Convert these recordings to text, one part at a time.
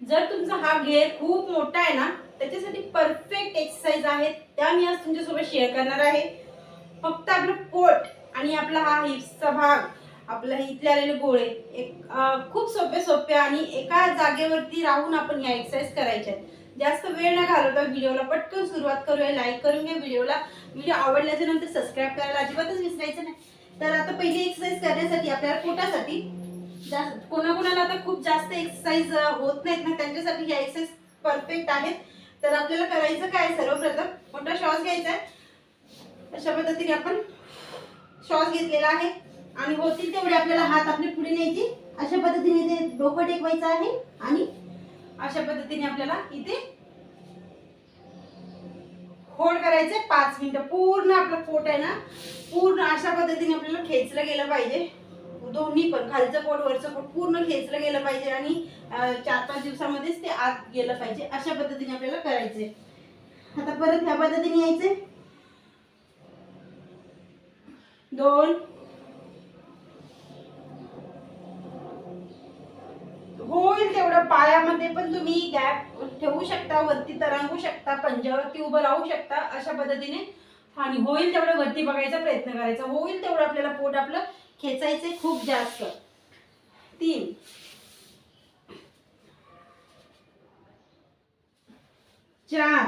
जर तुमचा हा घेर खूप मोठा आहे ना त्याच्यासाठी परफेक्ट एक्सरसाइज आहेत त्या मी आज तुमच्यासोबत शेअर करणार आहे. फक्त आपलं पोट आणि आपला हा हिप्सचा भाग आपला इथले आलेले गोळे एक खूप सोपे सोपे आणि एका जागेवरती राहून आपण या एक्सरसाइज करायच्या आहेत. जास्त वेळ न घालवता व्हिडिओला पटकन सुरुवात करूया लाईक करून घ्या व्हिडिओला. व्हिडिओ आवडल्याच्या नंतर सबस्क्राईब करायला अजिबातच विसरायचं नाही. तर आता पहिली एक्सरसाइज करण्यासाठी आपल्याला पोटासाठी कोणाकोणाला आता खूप जास्त एक्सरसाइज होत नाहीत ना त्यांच्यासाठी ह्या एक्सरसाइज परफेक्ट आहेत. तर आपल्याला करायचं काय सर्वप्रथम? मोठा श्वास घ्यायचा आहे. अशा पद्धतीने आपण श्वास घेतलेला आहे. आणि होतील तेवढे आपल्याला हात आपले पुढे न्यायचे. अशा पद्धतीने ते डोकं टेकवायचं आहे. आणि अशा पद्धतीने आपल्याला इथे होल्ड करायचे पाच मिनिटं. पूर्ण आपलं पोट आहे ना पूर्ण अशा पद्धतीने आपल्याला खेचलं गेलं पाहिजे. दोन्ही पण खालचं पोट वरचं पोट पूर्ण खेचलं गेलं पाहिजे आणि चार पाच दिवसामध्येच ते आत गेलं पाहिजे अशा पद्धतीने आपल्याला करायचे आता परत ह्या पद्धतीने यायचे दोन. होईल तेवढं पायामध्ये पण तुम्ही गॅप ठेवू शकता वरती तरंगू शकता पंजावरती उभं राहू शकता अशा पद्धतीने. आणि होईल तेवढं वरती बघायचा प्रयत्न करायचा. होईल तेवढं आपल्याला पोट आपलं खेचायचे खूप जास्त. तीन. चार.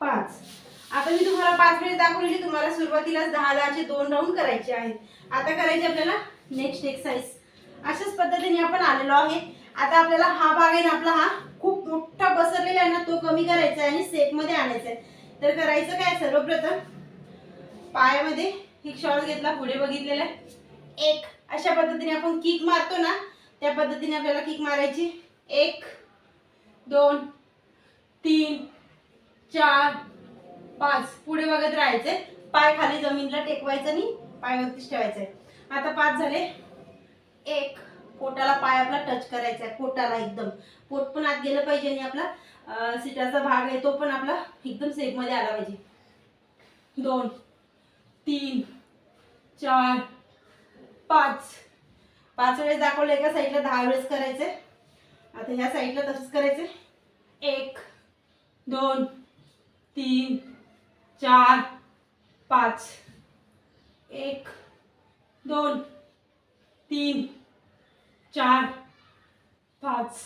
पाच. आता मी तुम्हाला पाच मिनिट दाखवलेली तुम्हाला सुरुवातीला दहा दहाचे दोन राऊंड करायचे आहेत. आता करायचे आपल्याला नेक्स्ट एक्सरसाइज अशाच पद्धतीने आपण आलेलो आहे. आता आपल्याला हा भाग आहे ना आपला हा खूप मोठा पसरलेला आहे ना तो कमी करायचा आहे आणि सेपमध्ये आणायचा आहे. तर करायचं काय सर्वप्रथम? पायामध्ये एक श्वास घेतला पुढे बघितलेला. आहे एक. अशा पद्धतीने आपण किक मारतो ना त्या पद्धतीने आपल्याला किक मारायची. एक दोन तीन चार पाच. पुढे बघत राहायचे. पाय खाली जमीनला टेकवायचं आणि पायवरतीच ठेवायचंय आता पाच झाले. एक. पोटाला पाय आपला टच करायचा आहे. पोटाला एकदम. पोट पण आत गेलं पाहिजे आणि आपला सिटाचा भाग आहे तो पण आपला एकदम सेफमध्ये आला पाहिजे. दोन तीन चार पाच. पाच वेळेस दाखवलं एका साईडला दहा वेळेस करायचे. आता ह्या साईडला तसंच करायचे. एक दोन तीन चार पाच. एक दोन तीन चार पाच.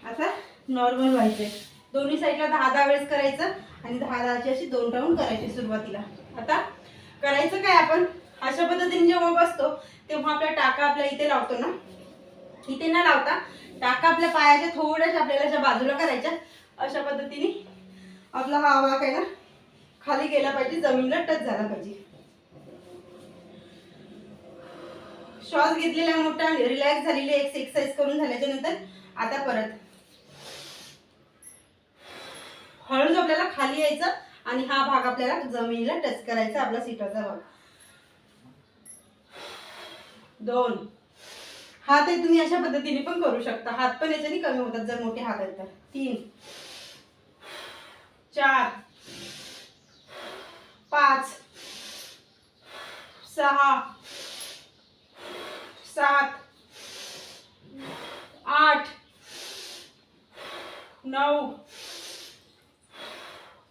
आता नॉर्मल व्हायचे दोन्ही साईडला दहा दहा वेळेस करायचं आणि दहा दहाची अशी दोन राऊंड करायची सुरुवातीला. आता करायचं काय आपण? अशा पद्धतीने जेव्हा बसतो तेव्हा आपला टाका आपल्या इथे लावतो ना. इथे न लावता टाका आपल्या पायाच्या थोड्याशा आपल्याला अशा बाजूला करायच्या. अशा पद्धतीने आपला हा वाक आहे ना खाली गेला पाहिजे जमीनला टच झाला पाहिजे. श्वास घेतलेला मोठा रिलॅक्स झालेली एक्सरसाइज करून झाल्याच्यानंतर आता परत. हळूच आपल्याला खाली यायचं आणि हा भाग आपल्याला जमिनीला टच करायचा आपला सीटाचा भाग. दोन. हात आहे तुम्ही अशा पद्धतीने पण करू शकता. हात पण याच्याने कमी होतात जर मोठे हात आहेत तर. तीन. चार. पाच. सहा. सात. आठ. नऊ.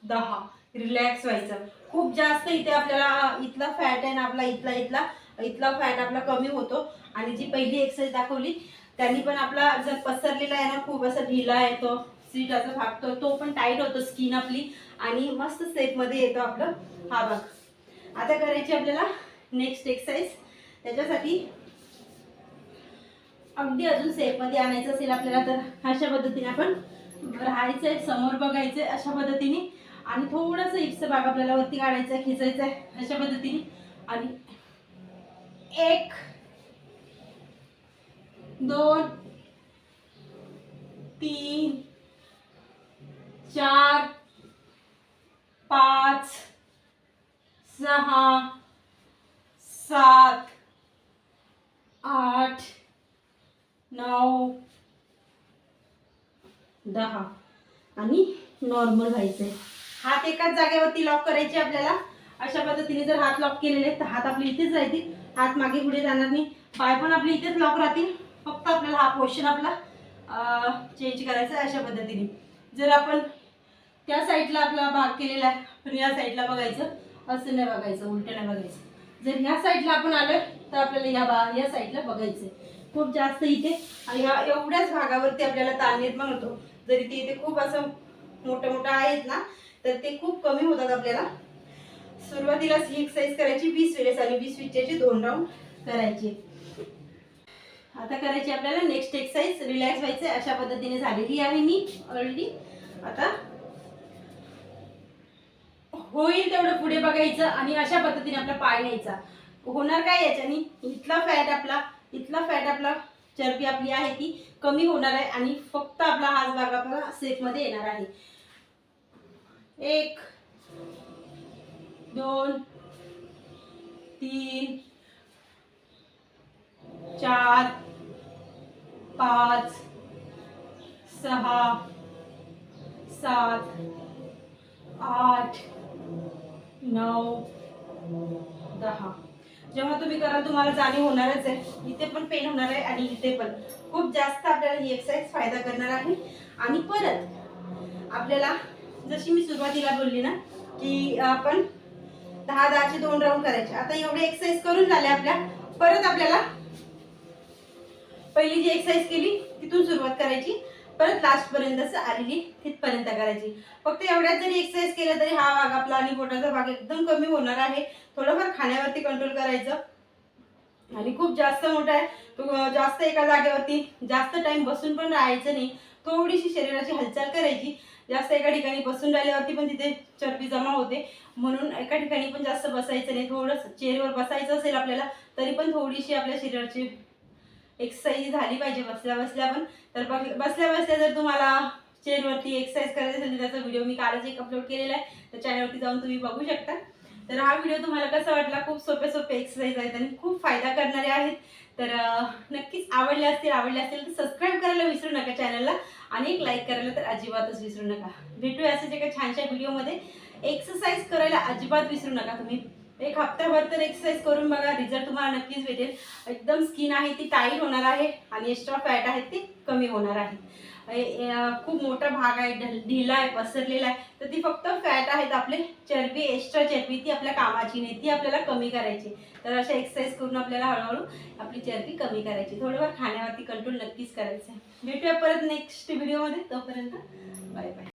दहा. रिलॅक्स व्हायचं. खूप जास्त इथे आपल्याला इथला फॅट आहे ना आपला इथला इथला इथला फॅट आपला कमी होतो. आणि जी पहिली एक्सरसाइज दाखवली त्यांनी पण आपला जर पसरलेला आहे ना खूप असा ढिला येतो सीट असं फाकतो तो पण टाईट होतो स्किन आपली. आणि मस्त सेपमध्ये येतो आपलं. हा भाग आता करायची आपल्याला नेक्स्ट एक्सरसाइज त्याच्यासाठी अगदी अजून सेफमध्ये आणायचं असेल आपल्याला तर अशा पद्धतीने आपण राहायचंय समोर बघायचंय अशा पद्धतीने. आणि थोडंसं इप्स भाग आपल्याला वरती काढायचं आहे खेचायचं आहे अशा पद्धतीने. आणि एक दोन तीन चार पाच सहा सात आठ नऊ दहा. आणि नॉर्मल व्हायचंय. हात एकाच जागेवरती लॉक करायचे आपल्याला. अशा पद्धतीने जर हात लॉक केलेले तर हात आपले इथेच राहतील. हात मागे पुढे जाणार नाही. पाय पण आपले इथेच लॉक राहतील. फक्त आपल्याला हा पोर्शन आपला चेंज करायचा आहे अशा पद्धतीने. जर आपण त्या साईडला आपला भाग केलेला आहे पण या साईडला बघायचं. असं नाही बघायचं उलट्याला नाही बघायचं. जर ह्या साईडला आपण आलोय तर आपल्याला या बा या साईडला बघायचं खूप जास्त इथे आणि ह्या एवढ्याच भागावरती आपल्याला ताण निर्माण होतो. जर इथे इथे खूप असं मोठं मोठं आहेत ना तर ते खूप कमी होतात आपल्याला. सुरुवातीलाच ही एक्सरसाइज करायची वीस वेळेस आणि वीस विचारचे दोन राऊंड करायचे. आता करायची आपल्याला नेक्स्ट एक्सरसाइज रिलॅक्स व्हायचं अशा पद्धतीने झालेली आहे मी ऑलरेडी आता होईल तेवढं पुढे बघायचं आणि अशा पद्धतीने आपला पाय न्यायचा. होणार काय याच्याने? इथला फॅट आपला इथला फॅट आपला चरबी आपली आहे ती कमी होणार आहे आणि फक्त आपला हाच भाग आपला सेफमध्ये येणार आहे. एक दोन तीन चार पाच सहा सात आठ नऊ दहा. जेव्हा तुम्ही कराल तुम्हाला जाणीव होणारच आहे. इथे पण पेन होणार आहे आणि इथे पण. खूप जास्त आपल्याला ही एक्सरसाइज फायदा करणार आहे. आणि परत आपल्याला जशी मी सुरुवातीला बोलली ना की आपण दहा दहाचे दोन राऊंड करायचे. आता एवढे एक्सरसाइज करून झाले आपल्या. परत आपल्याला पहिली जी एक्सरसाइज केली तिथून सुरुवात करायची. परत लास्ट पर्यंत आलेली तिथपर्यंत करायची. फक्त एवढ्यात जरी एक्सरसाइज केलं तरी हा भाग आपला आणि पोटाचा भाग एकदम कमी होणार आहे. थोडंफार खाण्यावरती कंट्रोल करायचं. आणि खूप जास्त मोठा आहे. तो जास्त एका जागेवरती जास्त टाइम बसून पण राहायचं नाही. थोडीशी शरीराची हालचाल करायची. जास्त एका ठिकाणी बसून राहिल्यावरती पण तिथे चरबी जमा होते. म्हणून एका ठिकाणी पण जास्त बसायचं नाही. थोडं चेअरवर बसायचं असेल आपल्याला तरी पण थोडीशी आपल्या शरीराची एक्सरसाइज झाली पाहिजे. बसल्या बसल्या पण. तर बघ- बसल्या बसल्या जर तुम्हाला चेअरवरती एक्सरसाइज करायची असेल तर त्याचा व्हिडिओ मी कालच एक अपलोड केलेला आहे. तर चॅनलवरती जाऊन तुम्ही बघू शकता. तर हा व्हिडिओ तुम्हाला कसा वाटला? खूप सोपे सोपे एक्सरसाइज आहेत आणि खूप फायदा करणारे आहेत. तर नक्कीच आवडले असतील आवडले असतील तर सबस्क्राईब करायला विसरू नका चॅनलला आणि एक लाईक करायला तर अजिबातच विसरू नका. भेटूया असेच एका छानशा व्हिडिओमध्ये एक्सरसाइज करायला अजिबात विसरू नका तुम्ही. एक हप्ताभर तर एक्सरसाइज करून बघा रिझल्ट तुम्हाला नक्कीच भेटेल. एकदम स्किन आहे ती टाईट होणार आहे आणि एक्स्ट्रा फॅट आहे ते कमी होणार आहे. खूप मोठा भाग आहे ढल- ढिला आहे पसरलेला आहे. तर ती फक्त फॅट आहेत आपले. चरबी एक्स्ट्रा चरबी ती आपल्या कामाची नाही. ती आपल्याला कमी करायची. तर अशा एक्सरसाइज करून आपल्याला हळूहळू आपली चरबी कमी करायची. थोडंफार खाण्यावरती कंट्रोल नक्कीच करायचं आहे. भेटूया परत नेक्स्ट व्हिडिओमध्ये तोपर्यंत बाय बाय